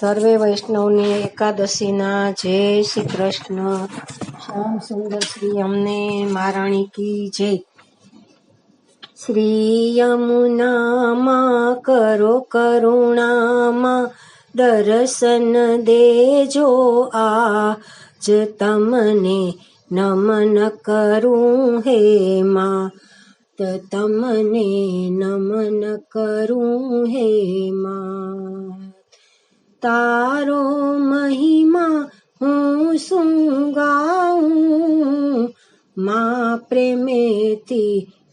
સર્વે વૈષ્ણવની એકાદશીના જય શ્રી કૃષ્ણ. શ્યામ સુંદર શ્રી અમને મહારાણી કી જય. શ્રી યમુનામાં કરો કરુણામાં, દર્શન દેજો આજ તમને નમન કરું હે માં તમને નમન કરું હે માં. तारो महिमा हूँ हु माँ प्रेमेती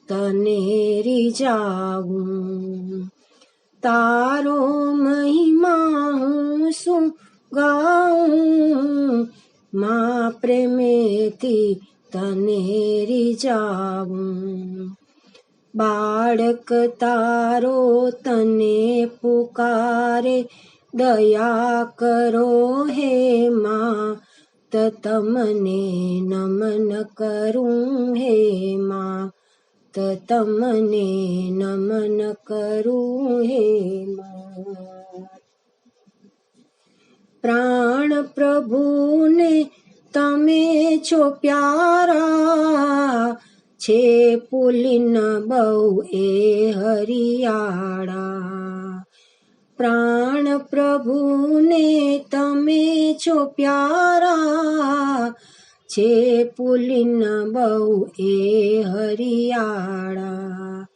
तनेरी तने तारो महिमा हूँ सु माँ प्रेमेती तनेरी तने जाळक तारो तने पुकारे દયા કરો હે માં, તો તમને નમન કરું હે માં, તો તમને નમન કરું હે પ્રાણ પ્રભુને તમે છો પ્યારા, છે પુલિન બહુ એ હરિયાળા. પ્રાણ પ્રભુને તમે છો પ્યારા છે પુલિન બહુ એ હરિયાળા.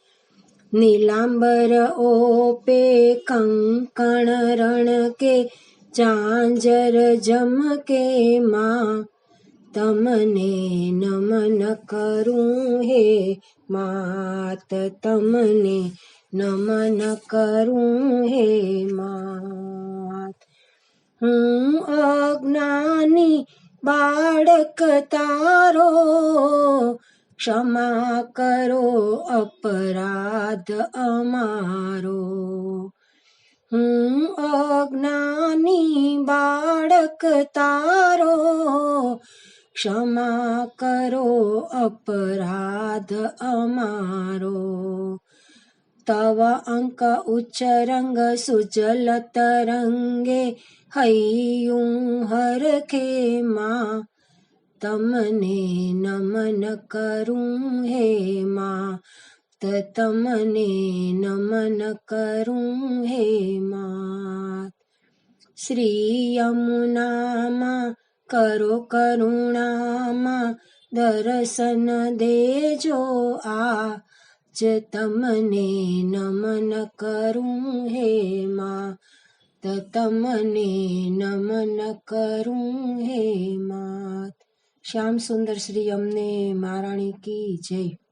નીલાંબર ઓપે કંકણ રણ કે ચાંજર જમકે માં, તમને નમન કરું હે માત તમને નમન કરું હે માત. હું અજ્ઞાની બાળક તારો, ક્ષમા કરો અપરાધ અમારો. હું અજ્ઞાની બાળક તારો, ક્ષમા કરો અપરાધ અમારો. तव अङ्क उच्चङ्गजलतरङ्गे है हर के मा। तमने नमन करूं हे मा। त तमने नमन करूं हे मा। श्रीयमुना मा करो करुणा श्रीयमुनामाुणा दरसन देजो आ। જ તમને નમન કરું હે માં, તો તમને નમન કરું હે માત. શ્યામ સુંદર શ્રી અમને મહારાણી કી જય.